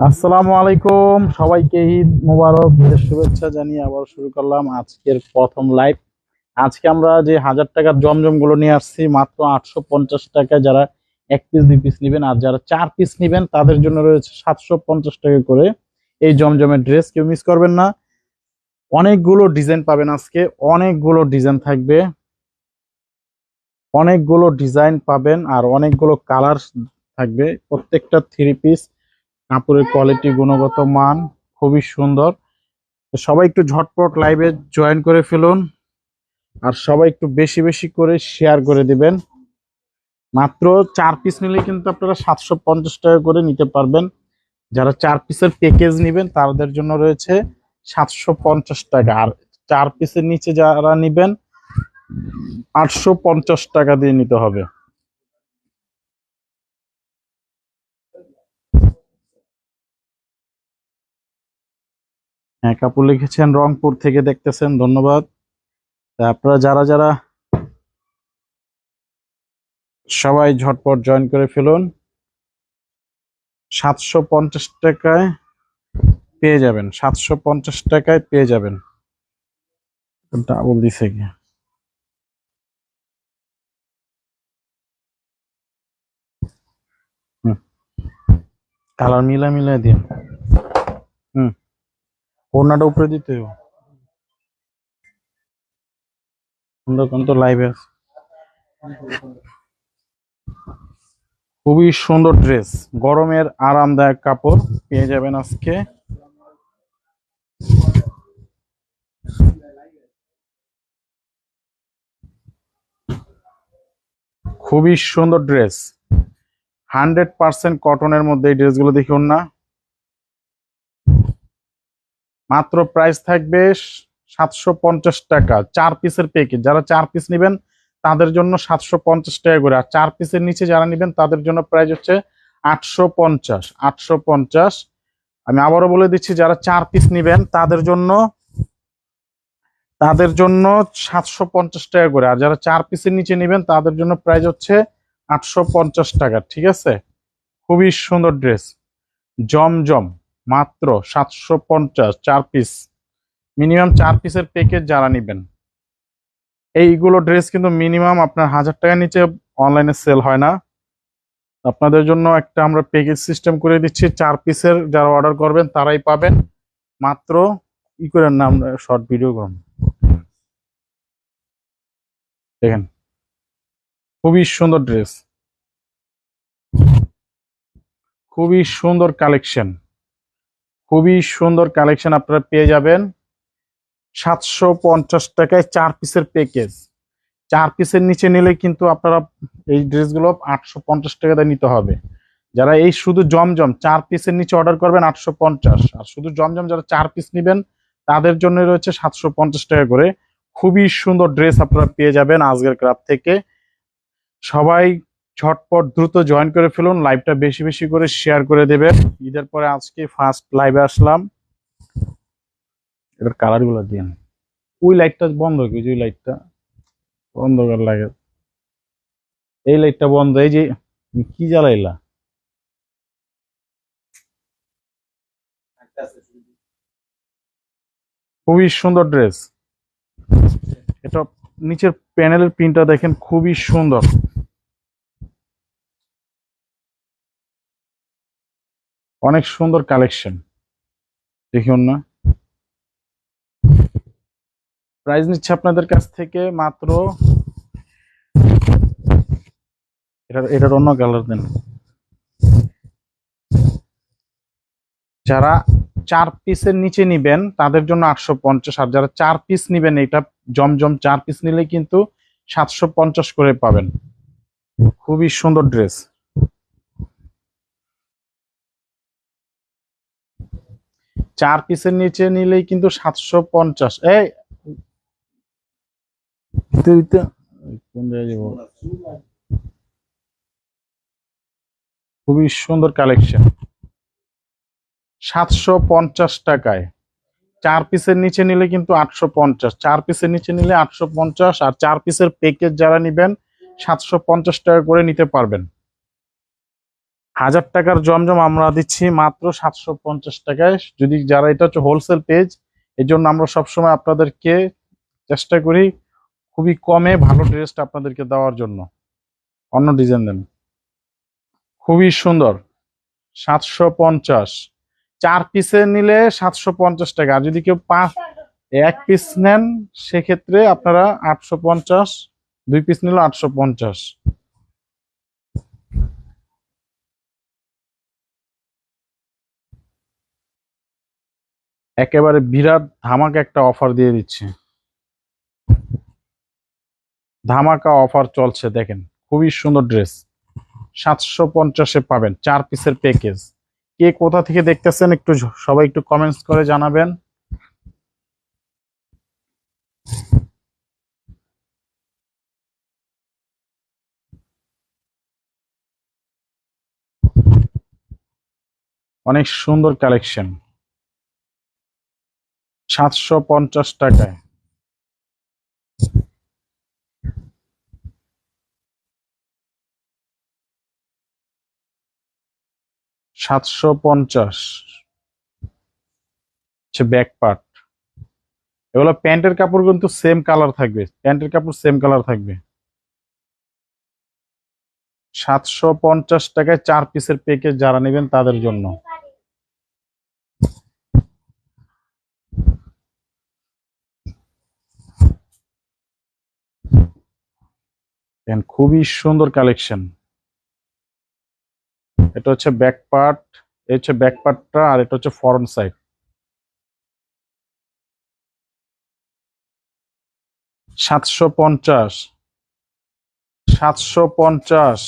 আসসালামু আলাইকুম। সবাইকে ঈদ মোবারক, ঈদের শুভেচ্ছা জানিয়ে আবার শুরু করলাম আজকের প্রথম লাইভ আজকে আমরা যে হাজার টাকার জমজমগুলো নিয়ে আসছি, মাত্র আটশো পঞ্চাশ টাকায় যারা এক পিস দুই পিস নেবেন আর যারা চার পিস নেবেন, তাদের জন্য রয়েছে সাতশো পঞ্চাশ টাকা করে এই জমজমের ড্রেস কেউ মিস করবেন না। অনেকগুলো ডিজাইন পাবেন আজকে, অনেকগুলো ডিজাইন থাকবে। অনেকগুলো ডিজাইন পাবেন আর অনেকগুলো কালার থাকবে। প্রত্যেকটা থ্রি পিস কাপড়ের কোয়ালিটি গুণগত মান খুবই সুন্দর। সবাই একটু ঝটপট লাইভে জয়েন করে ফেলুন আর সবাই একটু বেশি বেশি করে শেয়ার করে দিবেন। মাত্র চার পিস নিলে কিন্তু আপনারা সাতশো পঞ্চাশ টাকা করে নিতে পারবেন। যারা চার পিসের প্যাকেজ নেবেন, তাদের জন্য রয়েছে সাতশো পঞ্চাশ টাকা। আর চার পিসের নিচে যারা নেবেন, আটশো পঞ্চাশ টাকা দিয়ে নিতে হবে। হ্যাঁ কাপড় লিখেছেন রংপুর থেকে দেখতেছেন, ধন্যবাদ। আপনারা যারা যারা সবাই ঝটপট জয়েন করে ফেলুন, সাতশো পঞ্চাশ টাকায় পেয়ে যাবেন, সাতশো পঞ্চাশ টাকায় পেয়ে যাবেন। ডাবল দিছে কি কালার মিলা মিলা দিন। ওড়নাটা উপরে দিতে সুন্দর তো লাইভে আছে। খুবই সুন্দর ড্রেস গরমের আরামদায়ক কাপড় পেয়ে যাবেন আজকে। খুবই সুন্দর ড্রেস হান্ড্রেড পার্সেন্ট কটনের মধ্যে এই ড্রেসগুলো দেখুন না। মাত্র প্রাইস থাকবে সাতশো পঞ্চাশ টাকা। চার পিসের প্যাকেজ যারা চার পিস নেবেন, তাদের জন্য সাতশো পঞ্চাশ টাকা করে। আর চার পিসের নিচে যারা নেবেন, তাদের জন্য প্রাইস হচ্ছে আটশো পঞ্চাশ। আটশো পঞ্চাশ, আমি আবারও বলে দিচ্ছি, যারা চার পিস নেবেন, তাদের জন্য তাদের জন্য সাতশো পঞ্চাশ টাকা করে। আর যারা চার পিসের নিচে নেবেন, তাদের জন্য প্রাইস হচ্ছে আটশো পঞ্চাশ টাকা। ঠিক আছে? খুবই সুন্দর ড্রেস জমজম। মাত্র সাতশো পঞ্চাশ চার পিস মিনিমাম চার পিসের প্যাকেজ যারা নেবেন। এইগুলো ড্রেস কিন্তু মিনিমাম আপনার হাজার টাকার নিচে অনলাইনে সেল হয় না। আপনাদের জন্য একটা আমরা প্যাকেজ সিস্টেম করে দিচ্ছি। চার পিসের যারা অর্ডার করবেন, তারাই পাবেন। মাত্র ই করেন না আমরা শর্ট ভিডিও করুন দেখেন, খুবই সুন্দর ড্রেস খুবই সুন্দর কালেকশন খুবই সুন্দর কালেকশন আপনারা পেয়ে যাবেন। সাতশো পঞ্চাশ টাকায় চার পিসের প্যাকেজ চার পিসের নিচে নিলে কিন্তু আপনারা এই ড্রেসগুলো আটশো পঞ্চাশ টাকাতে নিতে হবে। যারা এই শুধু জমজম, চার পিসের নিচে অর্ডার করবেন আটশো পঞ্চাশ। আর শুধু জমজম যারা চার পিস নেবেন, তাদের জন্য রয়েছে সাতশো পঞ্চাশ টাকা করে। খুবই সুন্দর ড্রেস আপনারা পেয়ে যাবেন আজকের ক্রাফ থেকে। সবাই ঝটপট দ্রুত জয়েন করে ফেলুন লাইভটা বেশি বেশি করে শেয়ার করে দেবেন। ঈদের পরে আজকে ফার্স্ট লাইভে আসলাম। এবার কালারগুলো দিন ওই লাইটটা বন্ধ কি ওই লাইটটা বন্ধ করার লাগে। এই লাইটটা বন্ধ, এই যে কি জ্বালাইলা? খুবই সুন্দর ড্রেস এটা নিচের প্যানেলের প্রিন্টটা দেখেন, খুবই সুন্দর। অনেক সুন্দর কালেকশন দেখুন না প্রাইস নিচ্ছে আপনাদের কাছ থেকে মাত্র এটার এটার অন্য কালার দেন। যারা চার পিসের নিচে নিবেন, তাদের জন্য আটশো পঞ্চাশ। আর যারা চার পিস নিবেন, এটা জমজম চার পিস নিলে কিন্তু সাতশো পঞ্চাশ করে পাবেন। খুবই সুন্দর ড্রেস চার পিসের নিচে নিলেই কিন্তু সাতশো পঞ্চাশ। এই? খুবই সুন্দর কালেকশন সাতশো পঞ্চাশ টাকায়। চার পিসের নিচে নিলে কিন্তু আটশো পঞ্চাশ। চার পিসের নিচে নিলে আটশো পঞ্চাশ। আর চার পিসের প্যাকেজ যারা নিবেন সাতশো পঞ্চাশ টাকা করে নিতে পারবেন। হাজার টাকার জমজম আমরা দিচ্ছি মাত্র সাতশো পঞ্চাশ টাকায়। যদি যারা এটা হচ্ছে হোলসেল পেজ এই জন্য আমরা সবসময় আপনাদেরকে চেষ্টা করি খুবই কমে ভালো ড্রেসটা আপনাদেরকে দেওয়ার জন্য। অন্য ডিজাইন দেন। খুবই সুন্দর। সাতশো পঞ্চাশ। চার পিসে নিলে সাতশো পঞ্চাশ টাকা। আর যদি কেউ পাঁচ, এক পিস নেন, সেক্ষেত্রে আপনারা আটশো পঞ্চাশ, দুই পিস নিলে আটশো পঞ্চাশ। একেবারে বিরাট ধামাকা একটা অফার দিয়ে দিচ্ছে। ধামাকা অফার চলছে, দেখেন, খুবই সুন্দর ড্রেস সাতশো পঞ্চাশে পাবেন, চার পিসের প্যাকেজ কে কোথা থেকে দেখতেছেন একটু সবাই একটু কমেন্টস করে জানাবেন। অনেক সুন্দর কালেকশন সাতশো পঞ্চাশ টাকায়। সাতশো পঞ্চাশ। ব্যাক পার্ট এগুলো প্যান্টের কাপড় কিন্তু সেম কালার থাকবে। প্যান্টের কাপড় সেম কালার থাকবে। সাতশো পঞ্চাশ টাকায় চার পিসের প্যাকেজ যারা নেবেন তাদের জন্য। দেখেন, খুবই সুন্দর কালেকশন এটা হচ্ছে ব্যাক পার্ট এই হচ্ছে ব্যাক পার্টটা আর এটা হচ্ছে ফরন্ট সাইড সাতশো পঞ্চাশ। সাতশো পঞ্চাশ।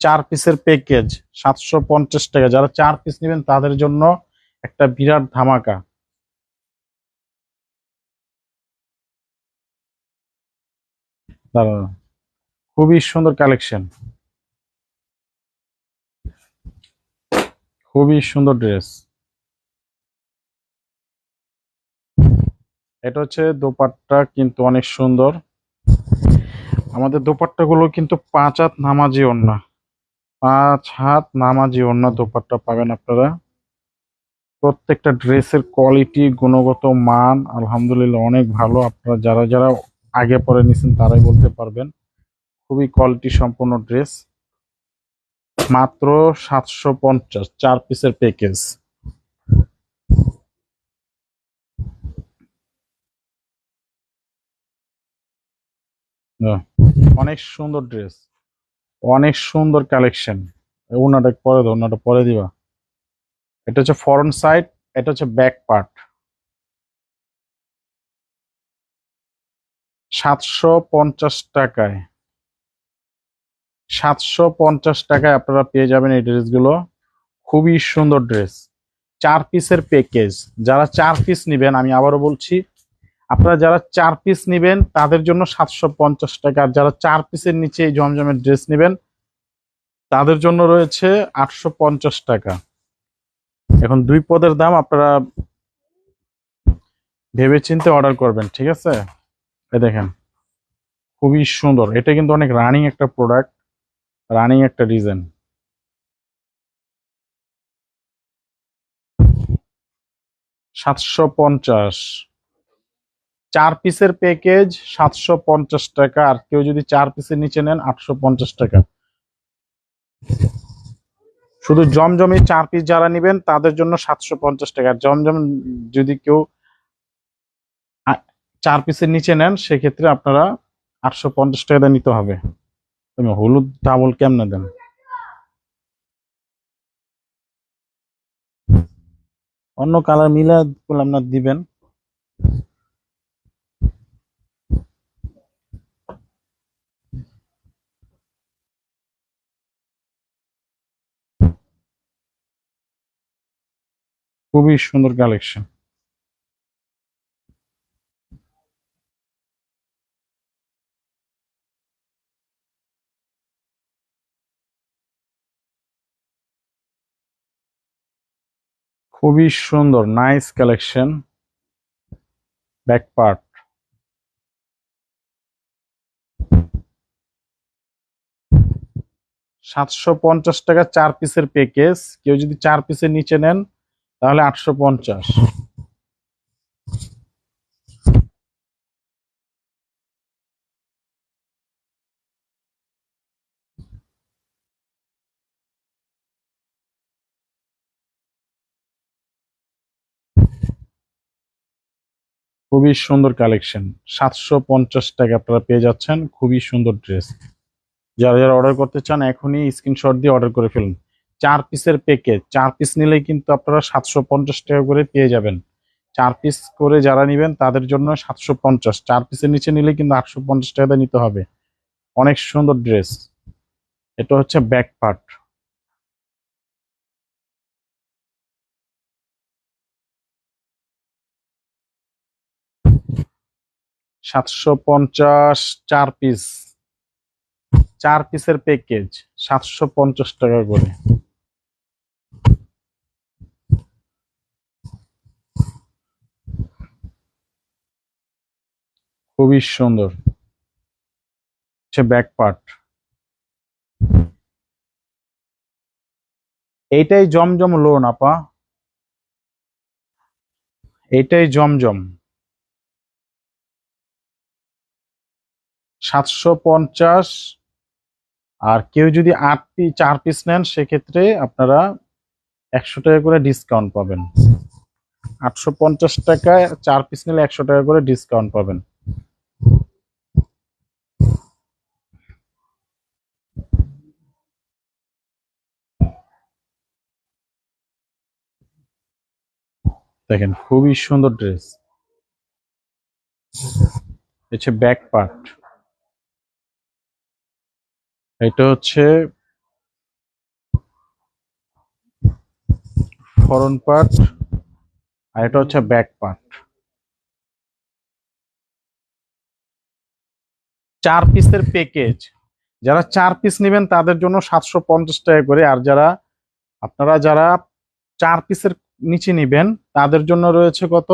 চার পিসের প্যাকেজ সাতশো পঞ্চাশ টাকা। যারা চার পিস নেবেন তাদের জন্য একটা বিরাট ধামাকা। দাঁড়ান। খুবই সুন্দর কালেকশন খুবই সুন্দর ড্রেস এটা হচ্ছে দোপাট্টা, কিন্তু অনেক সুন্দর। আমাদের দোপাট্টা গুলো কিন্তু পাঁচ হাত নামাজি ওড়না। পাঁচ হাত নামাজি ওড়না দোপাট্টা পাবেন আপনারা। প্রত্যেকটা ড্রেসের কোয়ালিটি গুণগত মান, আলহামদুলিল্লাহ, অনেক ভালো। আপনারা যারা যারা আগে পরে নিছেন তারাই বলতে পারবেন। খুবই কোয়ালিটি সম্পন্ন ড্রেস মাত্র সাতশো পঞ্চাশ, চার পিসের প্যাকেজ অনেক সুন্দর ড্রেস অনেক সুন্দর কালেকশন ওনাটা পরে দাও ওনাটা পরে দিবা। এটা হচ্ছে ফরন্ট সাইড এটা হচ্ছে ব্যাক পার্ট সাতশো পঞ্চাশ টাকায়। সাতশো পঞ্চাশ টাকায় আপনারা পেয়ে যাবেন এই ড্রেসগুলো। খুবই সুন্দর ড্রেস। চার পিসের প্যাকেজ। যারা চার পিস নেবেন, আমি আবারও বলছি, আপনারা যারা চার পিস নেবেন, তাদের জন্য সাতশো পঞ্চাশ টাকা। আর যারা চার পিসের নিচে এই জমজমের ড্রেস নেবেন, তাদের জন্য রয়েছে আটশো পঞ্চাশ টাকা। এখন দুই পদের দাম আপনারা ভেবে চিন্তে অর্ডার করবেন, ঠিক আছে? দেখেন, খুবই সুন্দর। এটা কিন্তু অনেক রানিং একটা প্রোডাক্ট রানিং একটা ডিজাইন সাতশো পঞ্চাশ। চার পিসের প্যাকেজ সাতশো পঞ্চাশ টাকা, আর কেউ যদি চার পিসের নিচে নেন, আটশো পঞ্চাশ টাকা। শুধু জমজমে চার পিস যারা নেবেন, তাদের জন্য সাতশো পঞ্চাশ টাকা। জমজম যদি কেউ চার পিসের নিচে নেন, সেক্ষেত্রে আপনারা আটশো পঞ্চাশ টাকা নিতে হবে। তুমি হলুদ ডাবল কেমনে দেন? অন্য কালার মিলে না, দিবেন। খুবই সুন্দর কালেকশন খুবই সুন্দর নাইস কালেকশন ব্যাক পার্ট সাতশো পঞ্চাশ টাকা চার পিসের প্যাকেজ কেউ যদি চার পিসের নিচে নেন, তাহলে আটশো পঞ্চাশ। খুবই সুন্দর কালেকশন সাতশো পঞ্চাশ টাকা আপনারা পেয়ে যাচ্ছেন, খুবই সুন্দর ড্রেস যারা যারা অর্ডার করতে চান, এখনই স্ক্রিনশট দিয়ে অর্ডার করে ফেলুন। চার পিসের প্যাকেজ চার পিস নিলেই কিন্তু আপনারা সাতশো পঞ্চাশ টাকা করে পেয়ে যাবেন। চার পিস করে যারা নেবেন, তাদের জন্য সাতশো পঞ্চাশ। চার পিসের নিচে নিলে কিন্তু আটশো পঞ্চাশ টাকা নিতে হবে। অনেক সুন্দর ড্রেস এটা হচ্ছে ব্যাক পার্ট সাতশো পঞ্চাশ চার পিস চার পিসের প্যাকেজ সাতশো পঞ্চাশ টাকা করে। খুবই সুন্দর। হচ্ছে ব্যাক পার্ট এইটাই জমজম লোন আপা। এইটাই জমজম। সাতশো পঞ্চাশ। আর কেউ যদি আট পি চার পিস নেন, সেক্ষেত্রে আপনারা একশো টাকা করে ডিসকাউন্ট পাবেন। আটশো পঞ্চাশ টাকায় চার পিস নিলে একশো টাকা করে ডিসকাউন্ট পাবেন। দেখেন, খুবই সুন্দর ড্রেস হচ্ছে ব্যাক পার্ট এটা হচ্ছে ফরন পার্ট আর এটা হচ্ছে ব্যাক পার্ট। চার পিসের প্যাকেজ যারা চার পিস নেবেন, তাদের জন্য সাতশো পঞ্চাশ টাকা করে। আর যারা, আপনারা যারা চার পিসের নিচে নেবেন, তাদের জন্য রয়েছে কত?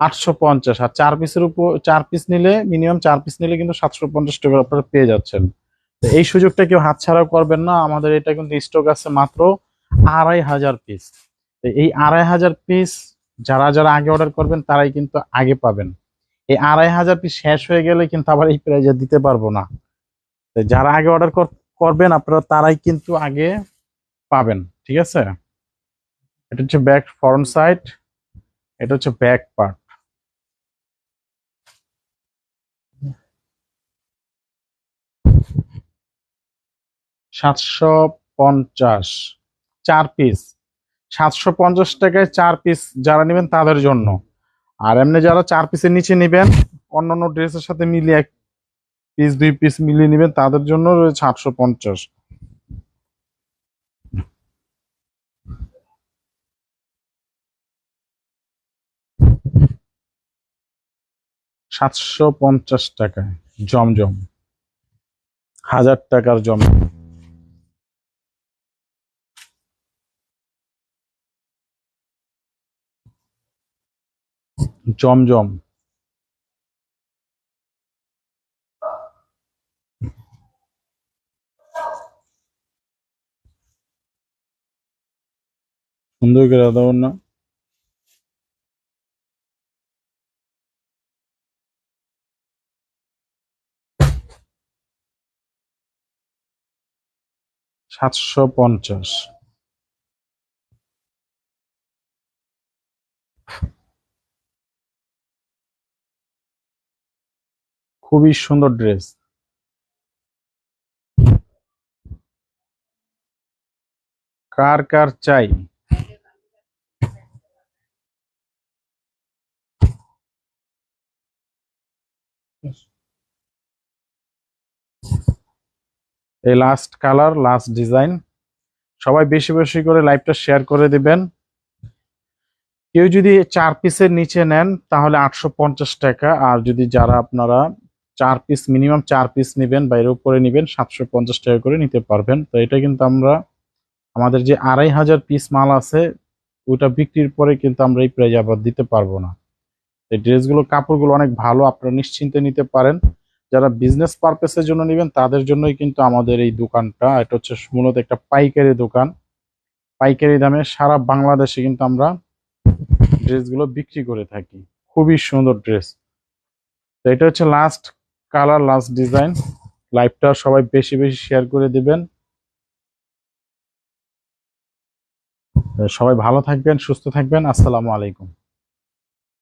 আটশো পঞ্চাশ। আর চার পিসের উপর, চার পিস নিলে মিনিমাম চার পিস নিলে কিন্তু সাতশো পঞ্চাশ টাকা আপনারা পেয়ে যাচ্ছেন। এই সুযোগটা কেউ হাতছাড়া করবেন না, আমাদের এটা কিন্তু স্টক আছে মাত্র আড়াই হাজার পিস এই আড়াই হাজার পিস যারা যারা আগে অর্ডার করবেন, তারাই কিন্তু আগে পাবেন। এই আড়াই হাজার পিস শেষ হয়ে গেলে কিন্তু আবার এই প্রাইজে দিতে পারব না। যারা আগে অর্ডার করবেন, আপনারা তারাই কিন্তু আগে পাবেন, ঠিক আছে? এটা হচ্ছে ব্যাক ফ্রন্ট সাইড এটা হচ্ছে ব্যাক পার্ট সাতশো পঞ্চাশ। চার পিস সাতশো পঞ্চাশ টাকায় চার পিস যারা নেবেন তাদের জন্য। আর এমনি যারা চার পিসের নিচে নেবেন, অন্যান্য ড্রেসের সাথে মিলিয়ে এক পিস দুই পিস মিলিয়ে নেবেন, তাদের জন্য রয়েছে আটশো পঞ্চাশ। সাতশো পঞ্চাশ টাকায় জমজম। হাজার টাকার জম জমজম সুন্দর করে দাও না সাতশো পঞ্চাশ। খুবই সুন্দর ড্রেস। কার কার চাই? এই লাস্ট কালার লাস্ট ডিজাইন সবাই বেশি বেশি করে লাইভটা শেয়ার করে দিবেন। কেউ যদি চার পিসের নিচে নেন, তাহলে আটশো পঞ্চাশ টাকা। আর যদি যারা আপনারা চার পিস মিনিমাম চার পিস নেবেন বাইরের উপরে নেবেন, সাতশো পঞ্চাশ টাকা করে নিতে পারবেন। তো এটা কিন্তু আমরা, আমাদের যে আড়াই হাজার পিস মাল আছে, ওইটা বিক্রির পরে কিন্তু আমরা এই প্রাইজ আবার দিতে পারব না। এই ড্রেসগুলো, কাপড়গুলো অনেক ভালো, আপনারা নিশ্চিন্তে নিতে পারেন। যারা বিজনেস পারপাসের জন্য নেবেন, তাদের জন্যই কিন্তু আমাদের এই দোকানটা, এটা হচ্ছে মূলত একটা পাইকারি দোকান। পাইকারি দামে সারা বাংলাদেশে কিন্তু আমরা ড্রেসগুলো বিক্রি করে থাকি। খুবই সুন্দর ড্রেস। তো এটা হচ্ছে লাস্ট কালার লাস্ট ডিজাইন লাইভটা সবাই বেশি বেশি শেয়ার করে দিবেন। সবাই ভালো থাকবেন, সুস্থ থাকবেন। আসসালামু আলাইকুম।